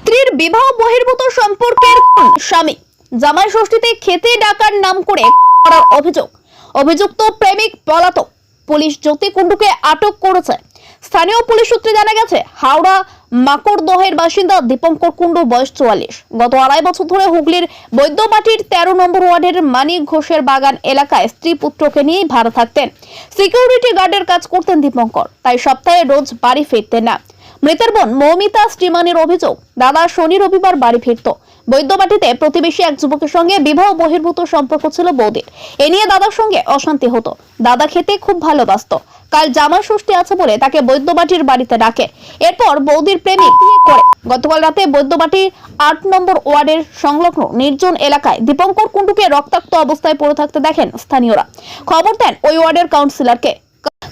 স্ত্রীর বিবাহ বহির্ভূত সম্পর্কের স্বামী? জামাই ষষ্ঠীতে খেতে ডাকার নাম করে করার অভিযোগ। অভিযুক্ত প্রেমিক পলাতক। পুলিশ জ্যোতি কুণ্ডুকে আটক করেছে। স্থানীয় পুলিশ সূত্রে জানা গেছে, হাওড়া মাকড়দহের বাসিন্দা দীপঙ্কর কুণ্ডু, বয়স চুয়াল্লিশ। গত আড়াই বছর ধরে হুগলির বৈদ্যবাটির তেরো নম্বর ওয়ার্ডের মানিক ঘোষের বাগান এলাকায় স্ত্রী পুত্রকে নিয়েই ভাড়া থাকতেন। সিকিউরিটি গার্ডের কাজ করতেন দীপঙ্কর, তাই সপ্তাহে রোজ বাড়ি ফিরতেন না। মৃতের বোন মৌমিতা শ্রীমানের অভিযোগ, দাদা শনি রবিবার বাড়ি ফিরত। বৈদ্যবাটিতে প্রতিবেশী এক যুবকের সঙ্গে বিবাহ বহির্ভূত সম্পর্ক ছিল বৌদির। এ নিয়ে দাদার সঙ্গে অশান্তি হতো। দাদা খেতে খুব ভালোবাসতো। কাল জামা ষষ্ঠী আছে বলে তাকে বৈদ্যবাটির বাড়িতে ডাকে। এরপর বৌদির প্রেমিক করে গতকাল রাতে বৈদ্যবাটি আট নম্বর ওয়ার্ডের সংলগ্ন নির্জন এলাকায় দীপঙ্কর কুণ্ডুকে রক্তাক্ত অবস্থায় পড়ে থাকতে দেখেন স্থানীয়রা। খবর দেন ওই ওয়ার্ডের কাউন্সিলরকে।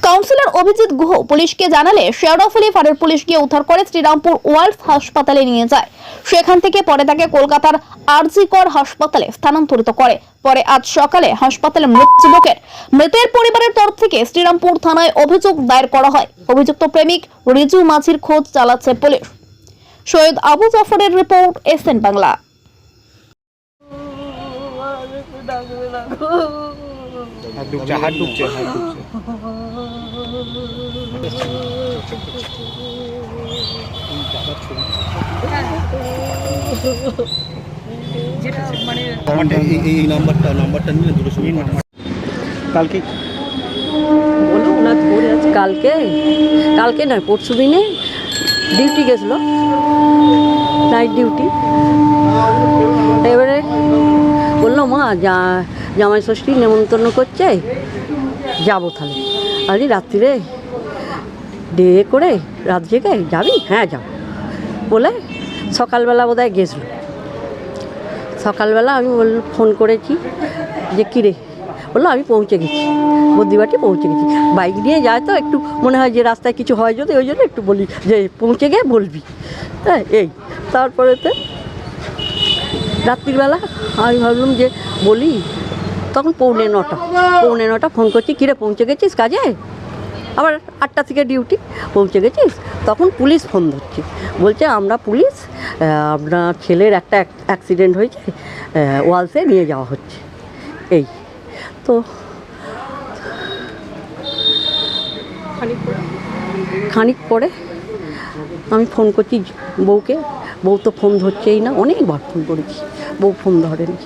কাউন্সিলর অভিজিৎ গুহ পুলিশকে জানালে শেয়ারডফলি ফাঁড়ের পুলিশ গিয়ে উদ্ধার করে শ্রীরামপুর ওয়ার্ল্ড হাসপাতালে নিয়ে যায়। সেখান থেকে পরে তাকে কলকাতার আরজিকর হাসপাতালে স্থানান্তরিত করে। পরে আজ সকালে হাসপাতালে মৃত যুবকের মৃতের পরিবারের তরফ থেকে শ্রীরামপুর থানায় অভিযোগ দায়ের করা হয়। অভিযুক্ত প্রেমিক রিজু মাঝির খোঁজ চালাচ্ছে পুলিশ। সৈয়দ আবু জাফরের রিপোর্ট এসএন বাংলা। হাত ঢুকছে হাত ঢুকছে। হাত নাম্বারটা আছে কালকে। কালকে নয়, পরশু দিনে ডিউটি গেছিল। নাইট ডিউটি এবারে বলল, মা যা জামাই ষষ্ঠী নেমন্তন্ন করছে। যাব তাহলে। আরে রাত্রিরে ডে করে রাত জেগে যাবি? হ্যাঁ যাব বলে সকালবেলা বোধহয় গেছিল। সকালবেলা আমি বল ফোন করেছি যে, কিরে? বলল, আমি পৌঁছে গেছি। বদ্যিবাটি পৌঁছে গেছি। বাইক নিয়ে যায় তো, একটু মনে হয় যে রাস্তায় কিছু হয় যদি, ওই জন্য একটু বলি, যে পৌঁছে গিয়ে বলবি। হ্যাঁ এই। তারপরেতে রাত্রিবেলা আমি ভাবলাম যে বলি তখন পৌনে নটা। পৌনে নটা ফোন করছি, কিরে, পৌঁছে গেছিস কাজে? আবার আটটা থেকে ডিউটি, পৌঁছে গেছিস? তখন পুলিশ ফোন ধরছে। বলছে, আমরা পুলিশ আপনার ছেলের একটা অ্যাক্সিডেন্ট হয়েছে ওয়ালসে নিয়ে যাওয়া হচ্ছে। এই। তো খানিক পরে আমি ফোন করছি বউকে। বউ তো ফোন ধরছেই না, অনেকবার ফোন করেছি। বউ ফোন ধরেনি।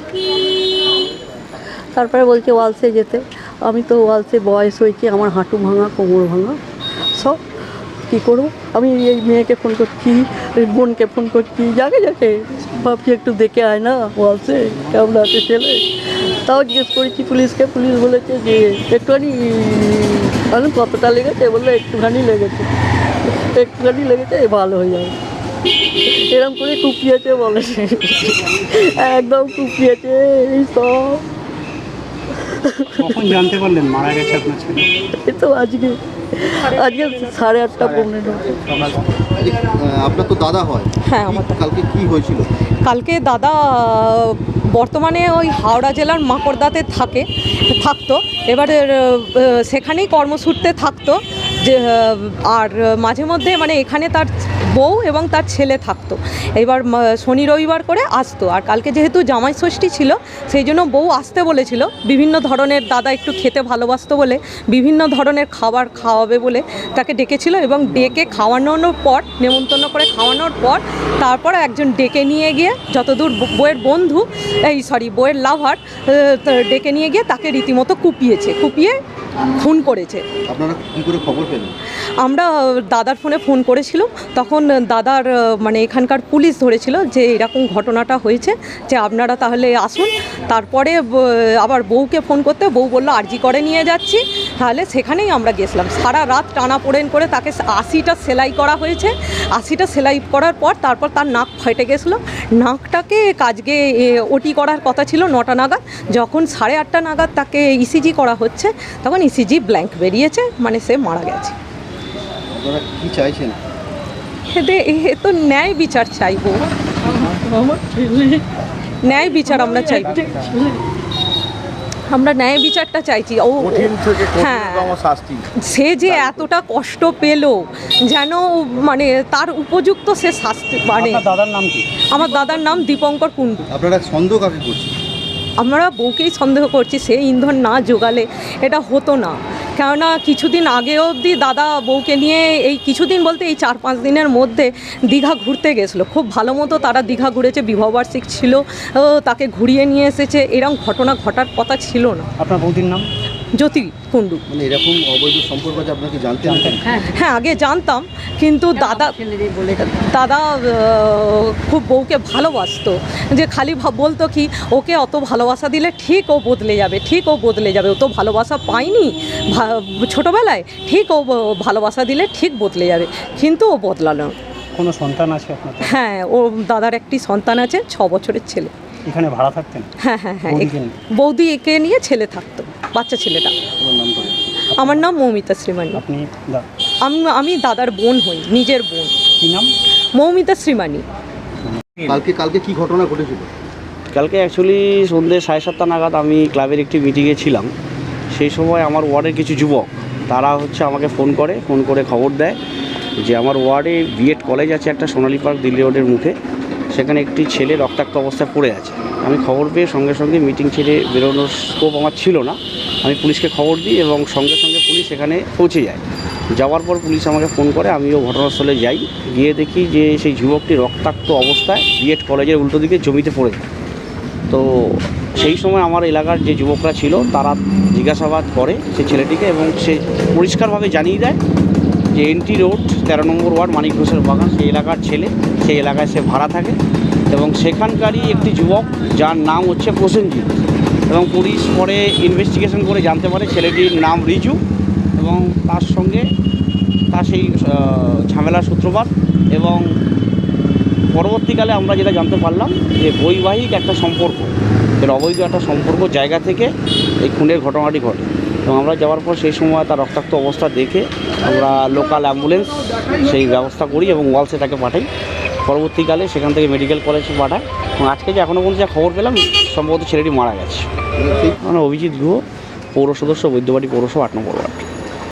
তারপরে বলছে ওয়ালসে যেতে। আমি তো ওয়ালসে বয়স হয়েছে, আমার হাঁটু ভাঙা, কোমর ভাঙা। সব, কী করব? আমি এই মেয়েকে ফোন করছি বোনকে ফোন করছি, যাকে যাকে। ভাবছি একটু দেখে আয় না ওয়ালসে, কেমন আছে ছেলে? তাও জিজ্ঞেস করেছি পুলিশকে, পুলিশ বলেছে যে একটুখানি আমি কতটা লেগেছে বলল, একটুখানি লেগেছে। একটুখানি লেগেছে ভালো হয়ে যাবে। এরকম করে কুপিয়েছে বলে। একদম কুপিয়েছে এই সব। কখন জানতে পারলেন মারা গেছে আপনার ছেলে? এই তো আজকে আজকে সাড়ে আটটা পনেরো আপনার তো দাদা হয়। হ্যাঁ, আমার কালকে কি হয়েছিল? কালকে দাদা বর্তমানে ওই হাওড়া জেলার মাকড়দাতে থাকে থাকতো। এবারে সেখানেই কর্মসূত্রে থাকতো। যে আর মাঝে মধ্যে মানে এখানে তার বউ এবং তার ছেলে থাকতো। এবার শনি রবিবার করে আসতো। আর কালকে যেহেতু জামাই ষষ্ঠী ছিল, সেই জন্য বউ আসতে বলেছিল। বিভিন্ন ধরনের দাদা একটু খেতে ভালোবাসতো বলে, বিভিন্ন ধরনের খাবার খাওয়াবে বলে তাকে ডেকেছিল এবং ডেকে খাওয়ানোর পর, নেমন্তন্ন করে খাওয়ানোর পর, তারপর একজন ডেকে নিয়ে গিয়ে যতদূর বইয়ের বন্ধু, এই সরি বইয়ের লাভার ডেকে নিয়ে গিয়ে তাকে রীতিমতো কুপিয়েছে। কুপিয়ে খুন করেছে। আপনারা কি করে খবর পেলেন? আমরা দাদার ফোনে ফোন করেছিল তখন দাদার মানে এখানকার পুলিশ ধরেছিল যে এরকম ঘটনাটা হয়েছে যে আপনারা তাহলে আসুন। তারপরে আবার বউকে ফোন করতে বউ বলল আরজি করে নিয়ে যাচ্ছি। তাহলে সেখানেই আমরা গেছিলাম। সারা রাত টানা পোড়েন করে তাকে আশিটা সেলাই করা হয়েছে। আশিটা সেলাই করার পর তারপর তার নাক ফেটে গেছিল। নাকটাকে কাজকে ওটি করার কথা ছিল নটা নাগাদ। যখন সাড়ে আটটা নাগাদ তাকে ইসিজি করা হচ্ছে তখন ইসিজি ব্ল্যাঙ্ক বেরিয়েছে মানে সে মারা গেছে। কি চাইছেন? এ তো ন্যায় বিচার চাইব। ন্যায় বিচার আমরা চাইব আমরা ন্যায় বিচারটা চাইছি। ও হ্যাঁ। সে যে এতটা কষ্ট পেল যেন মানে তার উপযুক্ত সে শাস্তি মানে দাদার নাম কি? আমার দাদার নাম দীপঙ্কর কুন্ডু আপনারা সন্দেহ কাকে করছেন। আমরা বউকেই সন্দেহ করছি, সে ইন্ধন না জোগালে এটা হতো না। কেননা কিছুদিন আগে অবধি দাদা বউকে নিয়ে এই কিছুদিন বলতে এই চার পাঁচ দিনের মধ্যে দীঘা ঘুরতে গেছিল। খুব ভালো মতো তারা দীঘা ঘুরেছে, বিবাহবার্ষিক ছিল তাকে ঘুরিয়ে নিয়ে এসেছে এরকম ঘটনা ঘটার কথা ছিল না। আপনার বৌদির নাম? জ্যোতি কুণ্ডু। মানে এরকম অবৈধ সম্পর্ক আছে আপনাকে জানতেন জানতেন হ্যাঁ আগে জানতাম কিন্তু দাদা দাদা খুব বউকে ভালোবাসতো। যে খালি বলতো কি ওকে অত ভালোবাসা দিলে ঠিক ও বদলে যাবে ঠিক ও বদলে যাবে। ও তো ভালোবাসা পায়নি ভা- ছোটোবেলায় ঠিক ও ভালোবাসা দিলে ঠিক বদলে যাবে। কিন্তু ও বদলালো। না। কোনো সন্তান আছে আপনার? হ্যাঁ ও দাদার একটি সন্তান আছে ছ বছরের ছেলে। এখানে ভাড়া থাকতেন? হ্যাঁ হ্যাঁ হ্যাঁ? বৌদি একে নিয়ে ছেলে থাকতো বাচ্চা ছেলেটা। আমার নাম মৌমিতা শ্রীমানি। আপনি আমি আমি দাদার বোন হই নিজের বোন। কি নাম? মৌমিতা শ্রীমানি। কালকে কালকে কি ঘটনা ঘটেছিল? কালকে অ্যাকচুয়ালি সন্ধ্যে সাড়ে সাতটা নাগাদ আমি ক্লাবের একটি মিটিংয়ে ছিলাম। সেই সময় আমার ওয়ার্ডের কিছু যুবক তারা হচ্ছে আমাকে ফোন করে ফোন করে খবর দেয় যে আমার ওয়ার্ডে বিএড কলেজ আছে একটা সোনালী পার্ক দিল্লি রোডের মুখে। সেখানে একটি ছেলে রক্তাক্ত অবস্থায় পড়ে আছে। আমি খবর পেয়ে সঙ্গে সঙ্গে মিটিং ছেড়ে বেরোনোর স্কোপ আমার ছিল না। আমি পুলিশকে খবর দিই এবং সঙ্গে সঙ্গে পুলিশ সেখানে পৌঁছে যায়। যাওয়ার পর পুলিশ আমাকে ফোন করে, আমিও ঘটনাস্থলে যাই। গিয়ে দেখি যে সেই যুবকটি রক্তাক্ত অবস্থায় বিএড কলেজের উল্টো দিকে জমিতে পড়ে যায়। তো সেই সময় আমার এলাকার যে যুবকরা ছিল, তারা জিজ্ঞাসাবাদ করে সেই ছেলেটিকে এবং সে পরিষ্কারভাবে জানিয়ে দেয় যে এনটি রোড তেরো নম্বর ওয়ার্ড, মানিক ঘোষের বাগান, সেই এলাকার ছেলে, সেই এলাকায় সে ভাড়া থাকে। এবং সেখানকারই একটি যুবক, যার নাম হচ্ছে প্রসেনজিৎ। এবং পুলিশ পরে ইনভেস্টিগেশন করে জানতে পারে ছেলেটির নাম রিজু। এবং তার সঙ্গে তার সেই ঝামেলার সূত্রপাত। এবং পরবর্তীকালে আমরা যেটা জানতে পারলাম, যে বৈবাহিক একটা সম্পর্ক, এর অবৈধ একটা সম্পর্ক জায়গা থেকে এই খুনের ঘটনাটি ঘটে। এবং আমরা যাওয়ার পর সেই সময় তার রক্তাক্ত অবস্থা দেখে আমরা লোকাল অ্যাম্বুলেন্স সেই ব্যবস্থা করি এবং ওয়ালসে তাকে পাঠাই। পরবর্তীকালে সেখান থেকে মেডিকেল কলেজে পাঠায় এবং আজকে যে এখনও পর্যন্ত যা খবর পেলাম সম্ভবত ছেলেটি মারা গেছে। মানে অভিজিৎ গুহ পৌর সদস্য বৈদ্যবাড়ি পৌরসভা আট নম্বর ওয়ার্ড।